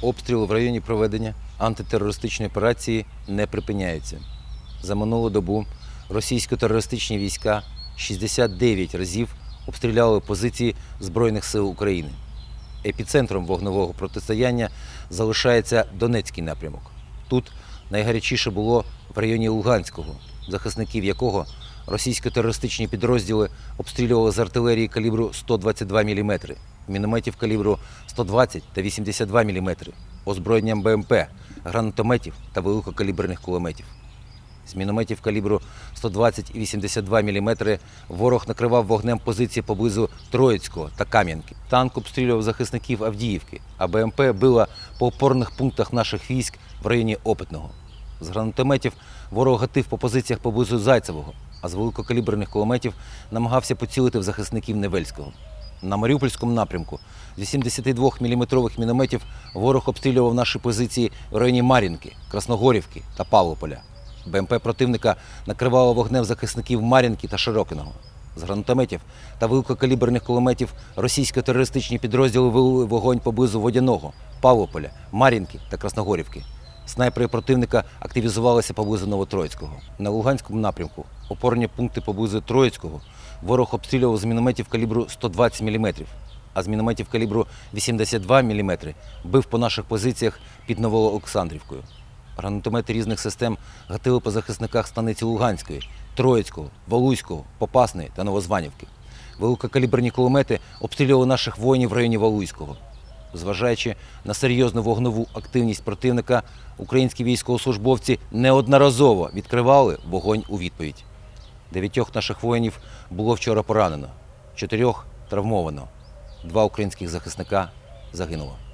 Обстріли в районі проведення антитерористичної операції не припиняються. За минулу добу російсько-терористичні війська 69 разів обстріляли позиції Збройних сил України. Епіцентром вогневого протистояння залишається Донецький напрямок. Тут найгарячіше було в районі Луганського, захисників якого російсько-терористичні підрозділи обстрілювали з артилерії калібру 122 мм, мінометів калібру 120 та 82 мм, озброєнням БМП, гранатометів та великокаліберних кулеметів. З мінометів калібру 120 і 82 мм ворог накривав вогнем позиції поблизу Троїцького та Кам'янки. Танк обстрілював захисників Авдіївки, а БМП била по опорних пунктах наших військ в районі Опитного. З гранатометів ворог гатив по позиціях поблизу Зайцевого, а з великокаліберних кулеметів намагався поцілити в захисників Невельського. На Маріупольському напрямку з 82 мм мінометів ворог обстрілював наші позиції в районі Мар'їнки, Красногорівки та Павлополя. БМП противника накривало вогнем захисників Мар'їнки та Широкиного. З гранатометів та великокаліберних кулеметів російсько-терористичні підрозділи вели вогонь поблизу Водяного, Павлополя, Мар'їнки та Красногорівки. Снайпери противника активізувалися поблизу Новотроїцького. На Луганському напрямку опорні пункти поблизу Троїцького ворог обстрілював з мінометів калібру 120 мм, а з мінометів калібру 82 мм бив по наших позиціях під Новоолександрівкою. Гранатомети різних систем гатили по захисниках станиці Луганської, Троїцького, Валуйського, Попасної та Новозванівки. Великокаліберні кулемети обстрілювали наших воїнів в районі Валуйського. Зважаючи на серйозну вогнову активність противника, українські військовослужбовці неодноразово відкривали вогонь у відповідь. Дев'ятьох наших воїнів було вчора поранено, чотирьох травмовано. Два українських захисника загинуло.